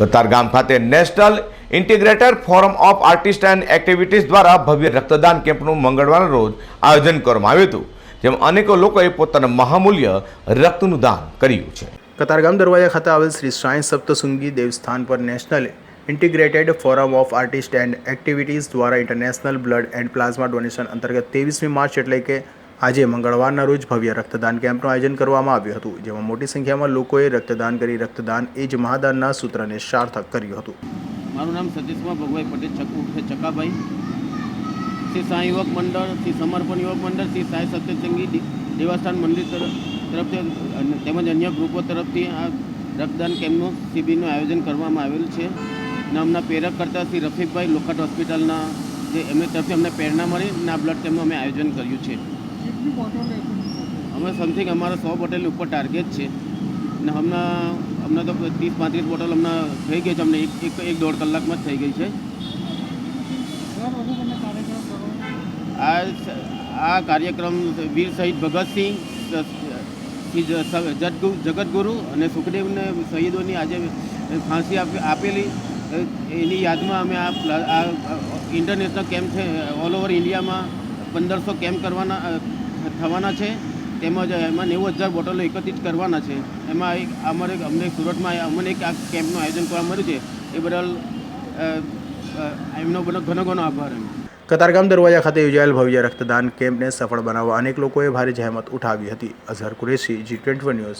કતારગામ ખાતે national integrator forum of artist and activities દ્વારા ભવ્ય રક્તદાન કેમ્પનું મંગળવારના રોજ આયોજન કરવામાં આવ્યું હતું, જેમાં અનેકો લોકોએ પોતાના મહામૂલ્ય રક્તનું દાન કર્યું છે. કતારગામ દરવાજા ખાતે આવેલ શ્રી સાંઈ સપ્તસુંગી દેવસ્થાન પર national integrated forum of artist and activities દ્વારા international blood and plasma donation અંતર્ગત ત્રેવીસમી માર્ચ એટલે કે આજે મંગળવારના રોજ ભવ્ય રક્તદાન કેમ્પનું આયોજન કરવામાં આવ્યું હતું, જેમાં મોટી સંખ્યામાં લોકોએ રક્તદાન કરી રક્તદાન એ જ મહાદાનના સૂત્રને સાર્થક કર્યું હતું. મારું નામ સતીશકુમાર ભગવાઈ પટેલ, ચકુ ચકાભાઈ. શ્રી સાંઈ યુવક મંડળ, શ્રી સમર્પણ યુવક મંડળ, શ્રી સાંઈ સત્યસંગી દેવસ્થાન મંદિર તરફ, તરફથી તેમજ અન્ય ગ્રુપો તરફથી આ રક્તદાન કેમ્પનું શિબિરનું આયોજન કરવામાં આવેલું છે. અને અમના પ્રેરક કરતા શ્રી રફીકભાઈ લોખંડ હોસ્પિટલના જે એમની તરફથી અમને પ્રેરણા મળી અને આ બ્લડ કેમ્પનું અમે આયોજન કર્યું છે. અમે સમથિંગ અમારા સો બોટલ ઉપર ટાર્ગેટ છે. અને હમણાં હમણાં તો ત્રીસ પાંત્રીસ બોટલ હમણાં થઈ ગઈ છે. અમને એક એક એક દોઢ કલાકમાં જ થઈ ગઈ છે. આ આ કાર્યક્રમ વીર શહીદ ભગતસિંહ જગતગુરુ અને સુખદેવને શહીદોની આજે ફાંસી આપે- આપેલી. એની યાદમાં અમે આ ઇન્ટરનેશનલ કેમ્પ છે ઓલ ઓવર ઇન્ડિયામાં પંદરસો કેમ્પ કરવાના થવાના છે? તેમજ એમાં નેવું હજાર બોટલો એકત્રિત કરવાના છે. એમાં એક, અમારે અમને સુરતમાં અમને એક આ કેમ્પનું આયોજન કરવા મળ્યું છે. એ બદલ એમનો બધો ઘણો ઘણો આભાર એમ. કતારગામ દરવાજા ખાતે યોજાયેલ ભવ્ય રક્તદાન કેમ્પને સફળ બનાવવા અનેક લોકોએ ભારે જહેમત ઉઠાવી હતી. Azhar Qureshi, G twenty news.